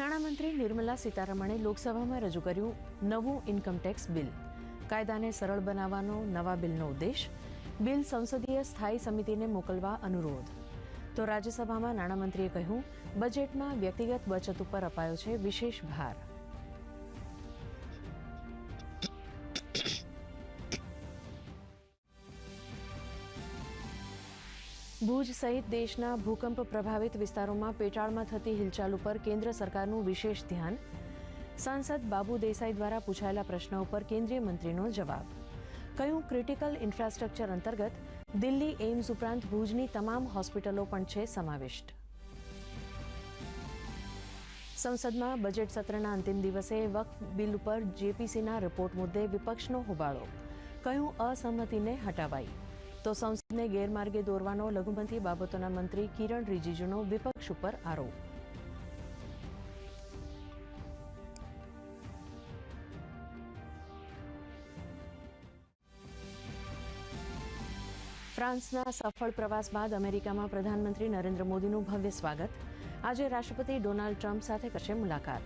નાણામંત્રી નિર્મલા સીતારમણે લોકસભામાં રજૂ કર્યું નવું ઇન્કમટેક્સ બિલ કાયદાને સરળ બનાવવાનો નવા બિલનો ઉદ્દેશ. બિલ સંસદીય સ્થાયી સમિતિને મોકલવા અનુરોધ. તો રાજ્યસભામાં નાણામંત્રીએ કહ્યું બજેટમાં વ્યક્તિગત બચત ઉપર અપાયો છે વિશેષ ભાર. ભુજ સહિત દેશના ભૂકંપ પ્રભાવિત વિસ્તારોમાં પેટાળમાં થતી હિલચાલ ઉપર કેન્દ્ર સરકારનું વિશેષ ધ્યાન. સાંસદ બાબુ દેસાઈ દ્વારા પૂછાયેલા પ્રશ્ન ઉપર કેન્દ્રીય મંત્રીનો જવાબ. કયું ક્રિટિકલ ઇન્ફ્રાસ્ટ્રક્ચર અંતર્ગત દિલ્હી, એઇમ્સ ઉપરાંત ભુજની તમામ હોસ્પિટલો પણ છે સમાવિષ્ટ? સંસદમાં બજેટ સત્રના અંતિમ દિવસે વક્ફ બિલ ઉપર જેપીસીના રિપોર્ટ મુદ્દે વિપક્ષનો હોબાળો. કયું અસહમતિને હટાવાઈ? તો સંસદને ગેરમાર્ગે દોરવાનો લઘુમતી બાબતોના મંત્રી કિરણ રિજિજુનો વિપક્ષ ઉપર આરોપ. ફ્રાન્સના સફળ પ્રવાસ બાદ અમેરિકામાં પ્રધાનમંત્રી નરેન્દ્ર મોદીનું ભવ્ય સ્વાગત. આજે રાષ્ટ્રપતિ ડોનાલ્ડ ટ્રમ્પ સાથે કરશે મુલાકાત.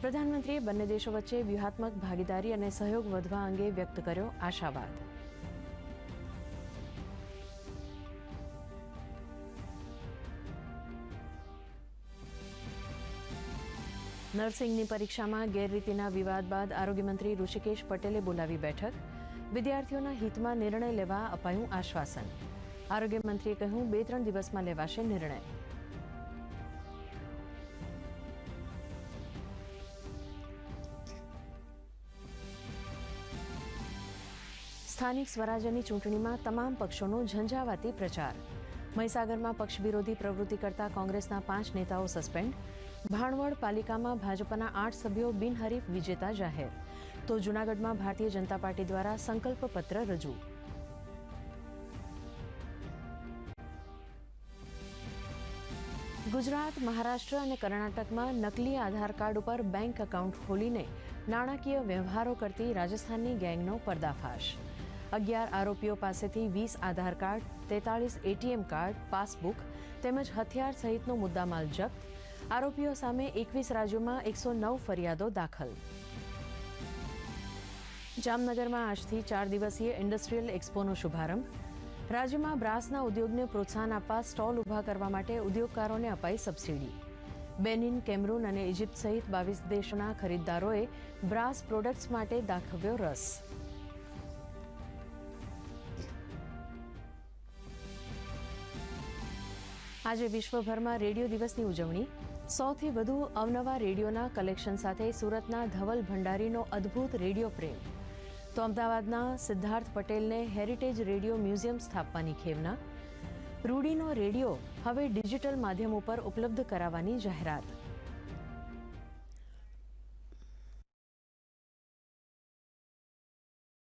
પ્રધાનમંત્રીએ બંને દેશો વચ્ચે વ્યૂહાત્મક ભાગીદારી અને સહયોગ વધવા અંગે વ્યક્ત કર્યો આશાવાદ. નર્સિંગની પરીક્ષામાં ગેરરીતિના વિવાદ બાદ આરોગ્યમંત્રી ઋષિકેશ પટેલે બોલાવી બેઠક. વિદ્યાર્થીઓના હિતમાં નિર્ણય લેવા અપાયું આશ્વાસન. આરોગ્યમંત્રીએ કહ્યું, બે ત્રણ દિવસમાં લેવાશે નિર્ણય. સ્થાનિક સ્વરાજ્યની ચૂંટણીમાં તમામ પક્ષોનો ઝંઝાવાતી પ્રચાર. મહીસાગરમાં પક્ષ વિરોધી પ્રવૃત્તિ કરતા કોંગ્રેસના પાંચ નેતાઓ સસ્પેન્ડ. ભાણવડ પાલિકામાં ભાજપના આઠ સભ્યો બિનહરીફ વિજેતા જાહેર. તો જૂનાગઢમાં ભારતીય જનતા પાર્ટી દ્વારા સંકલ્પ પત્ર રજૂ. ગુજરાત, મહારાષ્ટ્ર અને કર્ણાટકમાં નકલી આધાર કાર્ડ ઉપર બેંક એકાઉન્ટ ખોલીને નાણાકીય વ્યવહારો કરતી રાજસ્થાનની ગેંગનો પર્દાફાશ. અગિયાર આરોપીઓ પાસેથી વીસ આધાર કાર્ડ, તેતાળીસ એટીએમ કાર્ડ, પાસબુક તેમજ હથિયાર સહિતનો મુદ્દામાલ જપ્ત આરોપીઓ સામે એકવીસ રાજ્યોમાં એકસો નવ ફરિયાદો દાખલ. જામનગરમાં આજથી ચાર દિવસીય ઇન્ડસ્ટ્રીયલ એક્સપોનો શુભારંભ. રાજ્યમાં બ્રાસના ઉદ્યોગને પ્રોત્સાહન આપવા સ્ટોલ ઊભા કરવા માટે ઉદ્યોગકારોને અપાઈ સબસિડી. બેનિન, કેમરૂન અને ઇજિપ્ત સહિત બાવીસ દેશોના ખરીદદારોએ બ્રાસ પ્રોડક્ટ્સ માટે દાખવ્યો રસ. આજે વિશ્વભરમાં રેડિયો દિવસની ઉજવણી. સૌથી વધુ અવનવા રેડિયોના કલેક્શન સાથે સુરતના ધવલ ભંડારીનો અદ્ભુત રેડિયો પ્રેમ. તો અમદાવાદના સિદ્ધાર્થ પટેલને હેરિટેજ રેડિયો મ્યુઝિયમ સ્થાપવાની ખેવના રૂડીનો રેડિયો હવે ડિજિટલ માધ્યમ ઉપર ઉપલબ્ધ કરાવવાની જાહેરાત.